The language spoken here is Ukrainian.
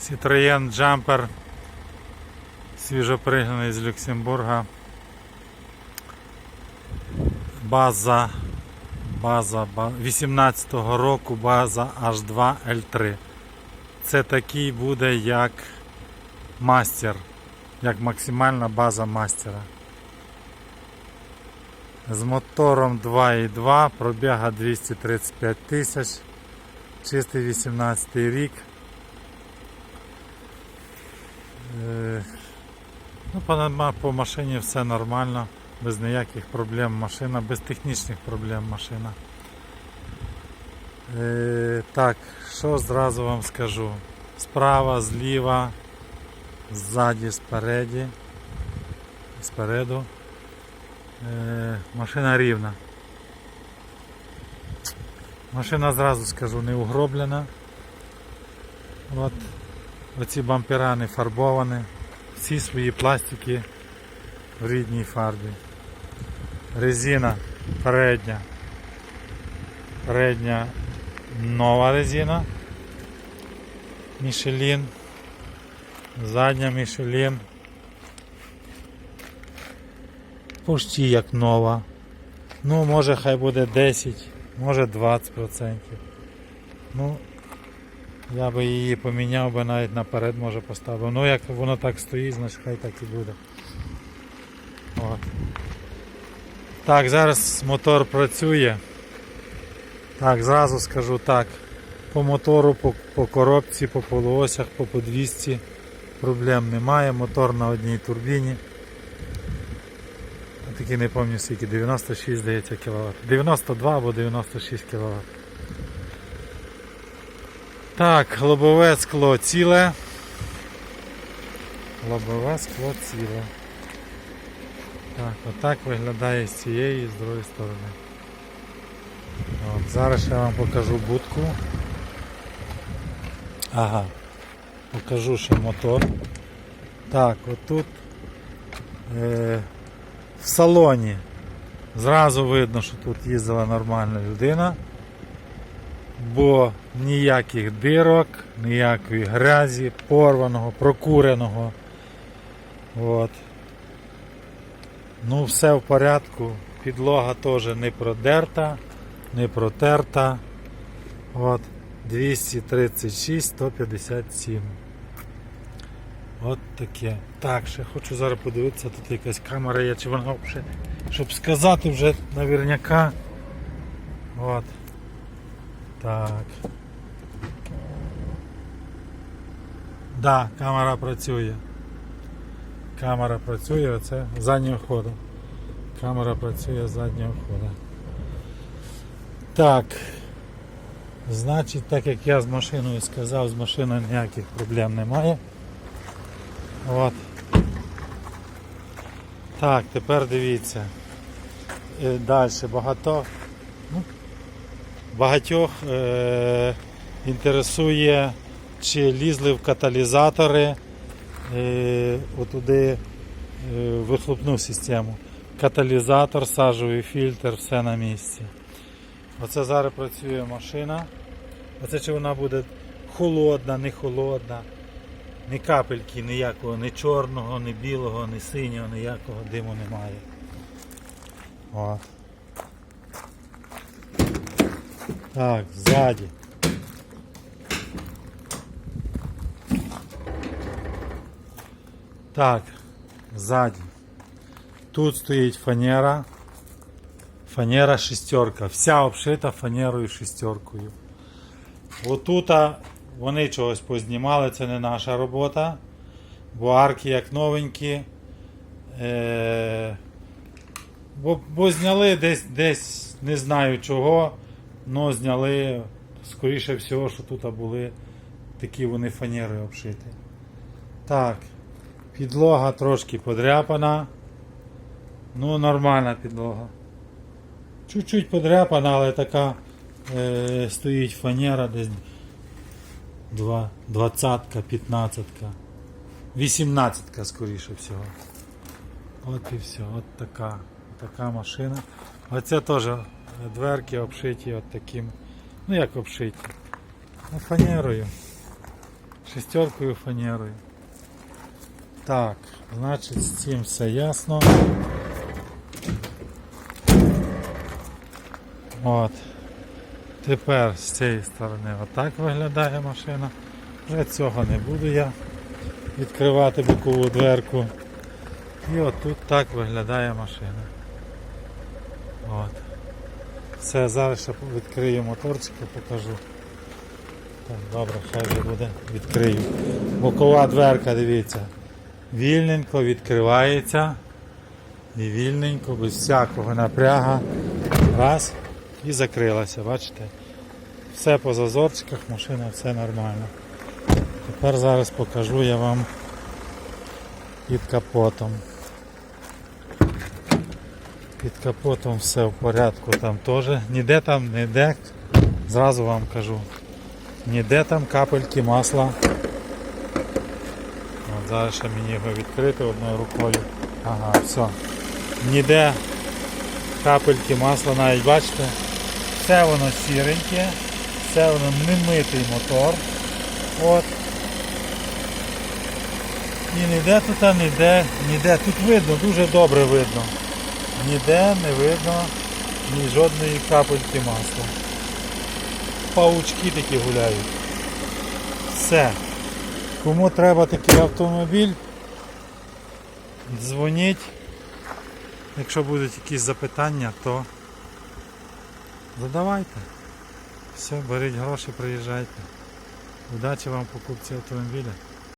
Citroën Jumper свіжопригнаний з Люксембурга. База, база, 18-го року база H2 L3. Це такий буде як мастер, як максимальна база мастера. З мотором 2.2, пробіга 235 тисяч, чистий 18 рік. Е, Ну, по, машині все нормально, без ніяких проблем машина, без технічних проблем машина. Е, так, що зразу вам скажу? Справа, зліва, ззаді, спереді, спереду. Е, машина рівна. Машина зразу скажу не угроблена. От, оці бампера не фарбовані всі свої пластики в рідній фарбі. Резина передня. Передня нова резина. Мішелін. Задня Мішелін. Почти як нова. Ну, може хай буде 10, може 20%. Ну, я би її поміняв би навіть наперед може поставив. Ну як воно так стоїть, значить хай так і буде. От. Так, зараз мотор працює. Так, зразу скажу так. По мотору, по, по коробці, по полуосях, по подвісці проблем немає. Мотор на одній турбіні. Такий не пам'ятаю скільки, 96 здається кВт. 92 або 96 кВт. Так, лобове скло ціле. Лобове скло ціле. Так, отак виглядає з цієї і з другої сторони. От, зараз я вам покажу будку. Ага. Покажу ще мотор. Так, отут е, в салоні зразу видно, що тут їздила нормальна людина бо ніяких дирок, ніякої грязі, порваного, прокуреного. От. Ну, все в порядку. Підлога теж не продерта, не протерта. От. 236, 157. От таке. Так, ще хочу зараз подивитися, тут якась камера є, чи вона взагалі, щоб сказати вже наверняка. От. Так. Да, камера працює. Камера працює, оце заднього ходу. Камера працює з заднього ходу. Так. Значить, так як я з машиною сказав, з машиною ніяких проблем немає. От. Так, тепер дивіться. Далі багато. Ну, багатьох е- інтересує, чи лізли в каталізатори е- отуди е- вихлопну систему. Каталізатор, сажовий фільтр, все на місці. Оце зараз працює машина. Оце чи вона буде холодна, не холодна, ні капельки ніякого, ні чорного, ні білого, ні синього, ніякого диму немає. От. Так, ззаді. Так, ззаді. Тут стоїть фанера. Фанера шестерка. Вся обшита фанерою шестеркою. Отута вони чогось познімали, це не наша робота. Бо арки як новенькі. Е- бо, бо зняли десь, десь не знаю чого. Ну, зняли, скоріше всього, що тут були такі вони фанери обшиті. Так, підлога трошки подряпана. Ну, нормальна підлога. Чуть-чуть подряпана, але така е, стоїть фанера десь 20-ка, 15-ка, 18-ка, скоріше всього. От і все, от така, така машина. Оце теж дверки обшиті от таким. Ну як обшиті? Ну, фанерою. шестеркою фанерою. Так, значить з цим все ясно. От. Тепер з цієї сторони отак виглядає машина. Вже цього не буду я відкривати бокову дверку. І отут так виглядає машина. От. Все, зараз ще відкрию моторчик і покажу. Так, добре, хай вже буде. Відкрию. Бокова дверка, дивіться. Вільненько відкривається. І вільненько, без всякого напряга. Раз. І закрилася, бачите? Все по зазорчиках, машина, все нормально. Тепер зараз покажу я вам під капотом. Під капотом все в порядку там теж. Ніде там, ніде, зразу вам кажу. Ніде там капельки масла. От зараз ще мені його відкрити одною рукою. Ага, все. Ніде капельки масла навіть бачите. Все воно сіреньке, все воно не митий мотор. От. І ніде тут, ніде, ніде. Тут видно, дуже добре видно. Ніде не видно ні жодної капельки масла. Паучки такі гуляють. Все. Кому треба такий автомобіль, дзвоніть. Якщо будуть якісь запитання, то задавайте. Все, беріть гроші, приїжджайте. Удачі вам покупці автомобіля.